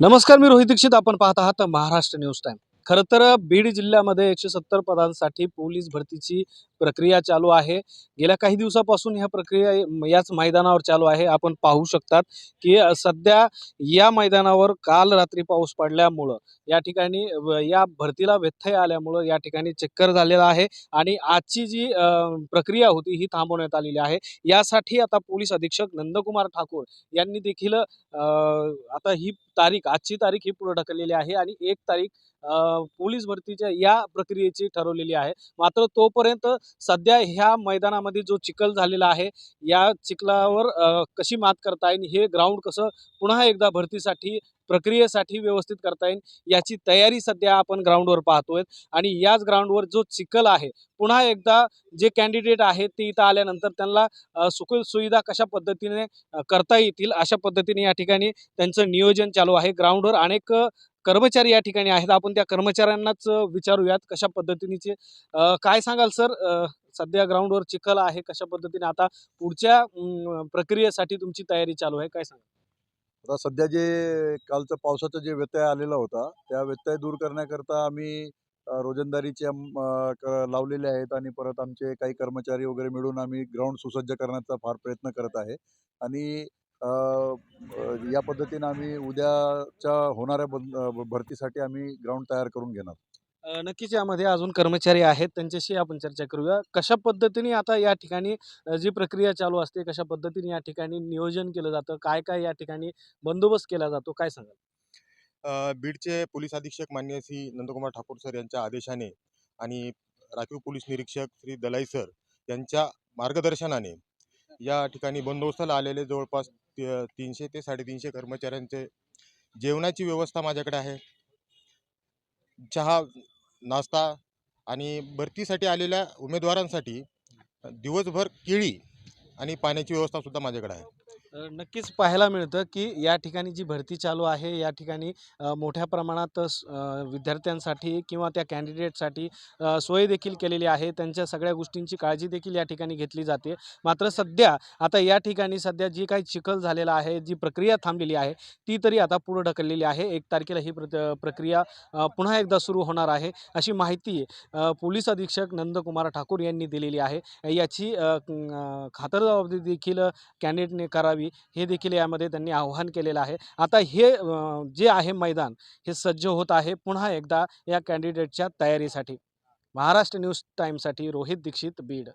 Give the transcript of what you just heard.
नमस्कार मी रोहित दीक्षित. आपण पाहत आहात महाराष्ट्र न्यूज टाइम. खरं तर बीड जिल्ह्यामध्ये एकशे सत्तर पदांसाठी पोलीस भरतीची प्रक्रिया चालू आहे. गेल्या काही दिवसापासून ह्या प्रक्रिया याच मैदानावर चालू आहे. आपण पाहू शकतात की सध्या या मैदानावर काल रात्री पाऊस पडल्यामुळं या ठिकाणी या भरतीला व्यथय आल्यामुळं या ठिकाणी चक्कर झालेला आहे आणि आजची जी प्रक्रिया होती ही थांबवण्यात आलेली आहे. यासाठी आता पोलीस अधीक्षक नंदकुमार ठाकूर यांनी देखील आता ही तारीख आजची तारीख ही पुढे ढकललेली आहे आणि एक तारीख पोलीस भरतीच्या या प्रक्रियेची ठरवलेली आहे. मात्र तोपर्यंत सध्या ह्या मैदानामध्ये जो चिखल झालेला आहे या चिखलावर कशी मात करता येईल हे ग्राउंड कसं पुन्हा एकदा भरतीसाठी प्रक्रियेसाठी व्यवस्थित करता येईल याची तयारी सध्या आपण ग्राउंडवर पाहतोय. आणि याच ग्राउंडवर जो चिखल आहे पुन्हा एकदा जे कॅन्डिडेट आहेत ते इथं आल्यानंतर त्यांना सुखल सुविधा कशा पद्धतीने करता येतील अशा पद्धतीने या ठिकाणी त्यांचं नियोजन चालू आहे. ग्राउंडवर अनेक कर्मचारी या ठिकाणी आहेत. आपण त्या कर्मचाऱ्यांनाच विचारूयात कशा पद्धतीने काय सांगाल सर? सध्या ग्राउंडवर चिखल आहे. कशा पद्धतीने आता पुढच्या प्रक्रियेसाठी तुमची तयारी चालू आहे? काय सांगा आता सध्या जे कालचं पावसाचा जे व्यत्यय आलेला होता त्या व्यत्यय दूर करण्याकरता आम्ही रोजंदारीच्या रोजंदारीचे लावलेले आहेत आणि परत आमचे काही कर्मचारी वगैरे मिळून आम्ही ग्राउंड सुसज्ज करण्याचा फार प्रयत्न करत आहे. आणि या पद्धतीनं आम्ही उद्याच्या होणाऱ्या बंद- भरतीसाठी आम्ही ग्राउंड तयार करून घेणार. नक्कीच यामध्ये अजून कर्मचारी आहेत त्यांच्याशी आपण चर्चा करूया. कशा पद्धतीने आता या ठिकाणी जी प्रक्रिया चालू असते कशा पद्धतीने या ठिकाणी नियोजन केलं जातं काय काय या ठिकाणी बंदोबस्त केला जातो काय सांगाल? बीडचे पोलीस अधीक्षक मान्य श्री नंदकुमार ठाकूर सर यांच्या आदेशाने आणि राखीव पोलीस निरीक्षक श्री दलाई सर यांच्या मार्गदर्शनाने या ठिकाणी बंदोबस्ताला आलेले जवळपास तीनशे ते साडेतीनशे कर्मचाऱ्यांचे जेवणाची व्यवस्था माझ्याकडे आहे. चहा नाश्ता आणि भरतीसाठी आलेल्या उमेदवारांसाठी दिवसभर केळी आणि पाण्याची व्यवस्थासुद्धा माझ्याकडे आहे. नक्कीच पाहायला मिळतं की या ठिकाणी जी भरती चालू आहे या ठिकाणी मोठ्या प्रमाणात विद्यार्थ्यांसाठी किंवा त्या कॅन्डिडेटसाठी सोय देखील केलेली आहे. त्यांच्या सगळ्या गोष्टींची काळजी देखील या ठिकाणी घेतली जाते. मात्र सध्या आता या ठिकाणी सध्या जी काही चिखल झालेला आहे जी प्रक्रिया थांबलेली आहे ती तरी आता पुढे ढकललेली आहे. एक तारखेला ही प्रत प्रक्रिया पुन्हा एकदा सुरू होणार आहे अशी माहिती पोलीस अधीक्षक नंदकुमार ठाकूर यांनी दिलेली आहे. याची खातरजबाबदी खातरजबाबदारी देखील कॅन्डिडेटने करावी हे देखील यामध्ये त्यांनी आव्हान केलेलं आहे. आता हे जे आहे मैदान हे सज्ज होत आहे पुन्हा एकदा या कॅन्डिडेटच्या तयारीसाठी. महाराष्ट्र न्यूज टाईमसाठी रोहित दीक्षित बीड.